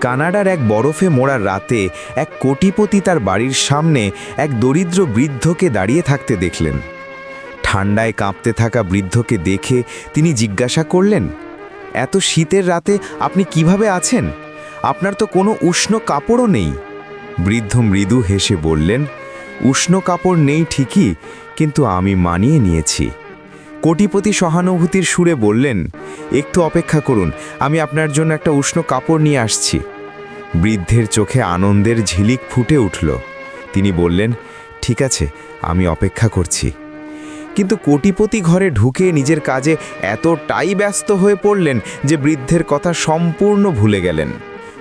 কানাডার এক বরফে মোড়া রাতে এক কোটিপতি তার বাড়ির সামনে এক দরিদ্র বৃদ্ধকে দাঁড়িয়ে থাকতে দেখলেন। ঠান্ডায় কাঁপতে থাকা বৃদ্ধকে দেখে তিনি জিজ্ঞাসা করলেন, এত শীতের রাতে আপনি কীভাবে আছেন? আপনার তো কোনো উষ্ণ কাপড়ও নেই। বৃদ্ধ মৃদু হেসে বললেন, উষ্ণ কাপড় নেই ঠিকই, কিন্তু আমি মানিয়ে নিয়েছি। কোটিপতি সহানুভূতির সুরে বললেন একটু অপেক্ষা করুন, আমি আপনার জন্য একটা উষ্ণ কাপড় নিয়ে আসছি। বৃদ্ধের চোখে আনন্দের ঝিলিক ফুটে উঠল। তিনি বললেন, ঠিক আছে, আমি অপেক্ষা করছি। কিন্তু কোটিপতি ঘরে ঢুকে নিজের কাজে এতটাই ব্যস্ত হয়ে পড়লেন যে বৃদ্ধের কথা সম্পূর্ণ ভুলে গেলেন।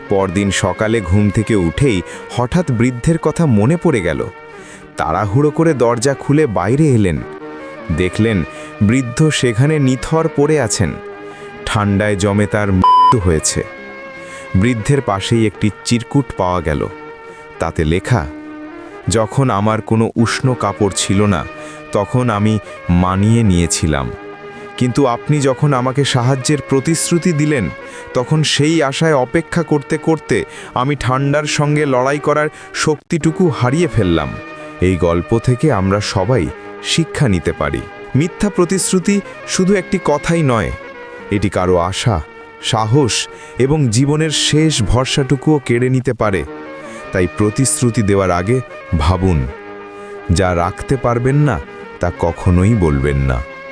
পরদিন সকালে ঘুম থেকে উঠেই হঠাৎ বৃদ্ধের কথা মনে পড়ে গেল। তাড়াহুড়ো করে দরজা খুলে বাইরে এলেন। দেখলেন বৃদ্ধ সেখানে নিথর পড়ে আছেন। ঠান্ডায় জমে তার মৃত্যু হয়েছে। বৃদ্ধের পাশেই একটি চিরকুট পাওয়া গেল। তাতে লেখা, যখন আমার কোনো উষ্ণ কাপড় ছিল না, তখন আমি মানিয়ে নিয়েছিলাম। কিন্তু আপনি যখন আমাকে সাহায্যের প্রতিশ্রুতি দিলেন, তখন সেই আশায় অপেক্ষা করতে করতে আমি ঠান্ডার সঙ্গে লড়াই করার শক্তিটুকু হারিয়ে ফেললাম। এই গল্প থেকে আমরা সবাই শিক্ষা নিতে পারি। মিথ্যা প্রতিশ্রুতি শুধু একটি কথাই নয় এটি কারও আশা, সাহস এবং জীবনের শেষ ভরসাটুকুও কেড়ে নিতে পারে। তাই প্রতিশ্রুতি দেওয়ার আগে ভাবুন। যা রাখতে পারবেন না, তা কখনোই বলবেন না।